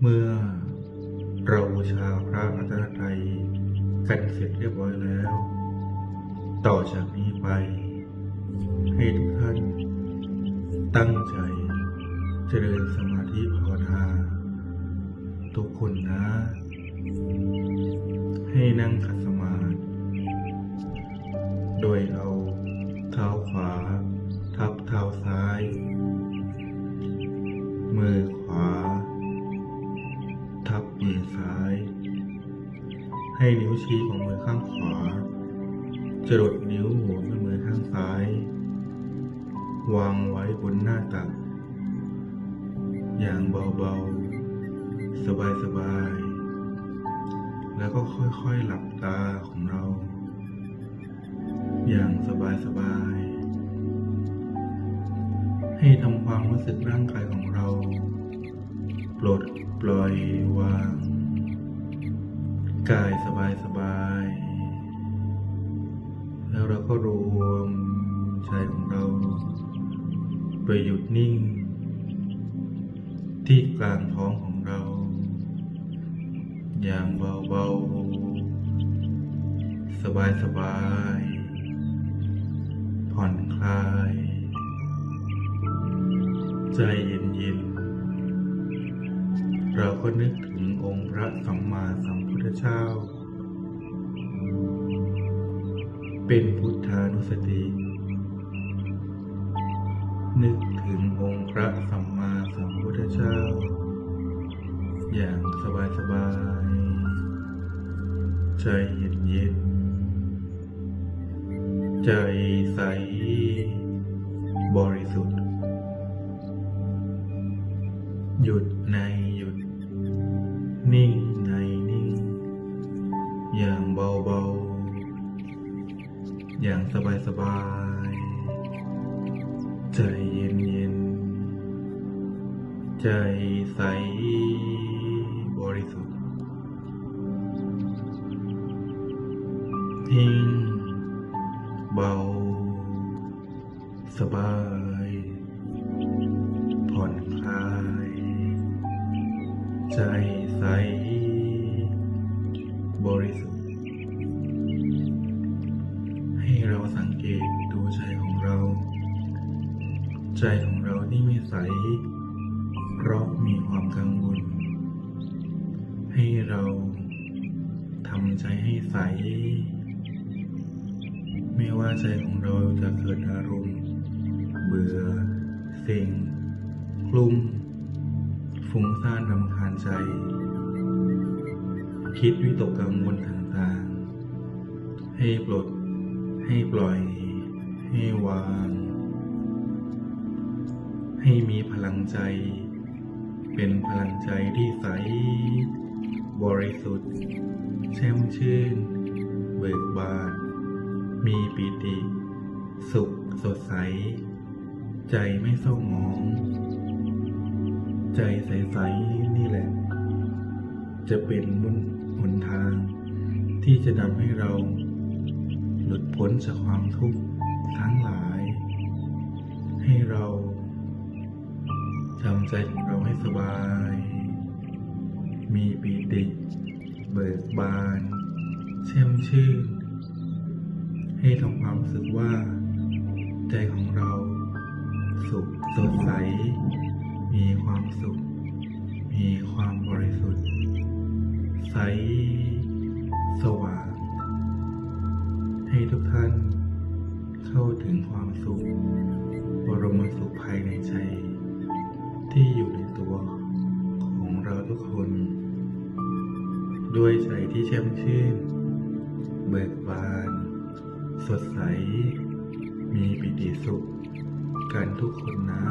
เมื่อเราบูชาพระรัตนตรัยกันเสร็จเรียบร้อยแล้ว ต่อจากนี้ไป ให้ทุกท่าน ตั้งใจเจริญสมาธิภาวนาทุกคนนะ ให้นั่งขัดสมาธิโดยเอา ให้นิ้วชี้ของมือข้างขวาจรดนิ้วหัวแม่มือข้างซ้าย วางไว้บนหน้าตัก อย่างเบาๆ สบายๆ แล้วก็ค่อยๆหลับตาของเรา อย่างสบายๆ ให้ทำความรู้สึกร่างกายของเรา ปลดปล่อยวาง กายสบายๆแล้วเราก็รวมใจของเรา ไปหยุดนิ่ง ที่กลางท้องของเรา อย่างเบาๆ สบายๆผ่อนคลาย ใจเย็นๆ เราก็นึกถึงองค์พระสัมมาสัมพุทธเจ้า เป็นพุทธานุสติ นึกถึงองค์พระสัมมาสัมพุทธเจ้า อย่างสบายๆใจเย็นๆใจใส บริสุทธิ์ หยุดในหยุด นิ่งในนิ่ง อย่างเบาๆ อย่างสบายๆ ใจเย็นๆ ใจใสบริสุทธิ์นิ่ง เบา สบาย ใจใส บริสุทธิ์ ให้เราสังเกตดูใจของเรา ใจของเราที่ไม่ใส เพราะมีความกังวล ให้เราทำใจให้ใส ไม่ว่าใจของเราจะเกิดอารมณ์ เบื่อเซ็งกลุ้ม ฟุ้งซ่านรำคาญใจ คิดวิตกกังวลต่างๆ ให้ปลด ให้ปล่อย ให้วาง ให้มีพลังใจ เป็นพลังใจที่ใส บริสุทธิ์ แช่มชื่น เบิกบาน มีปีติ สุขสดใส ใจไม่เศร้าหมอง ใจใสๆนี่แหละ จะเป็นมุนหนทาง ที่จะนำให้เรา หลุดพ้นจากความทุกข์ทั้งหลาย ให้เราทำใจของเราให้สบาย มีปีติ เบิกบานแช่มชื่น ให้ทำความรู้สึกว่า ใจของเราสุขสดใส มีความสุข มีความบริสุทธิ์ ใส สว่าง ให้ทุกท่านเข้าถึงความสุข บรมสุขภายในใจ ที่อยู่ในตัวของเราทุกคน ด้วยใจที่แช่มชื่น เบิกบาน สดใส มีปิติสุข กันทุกคนนะ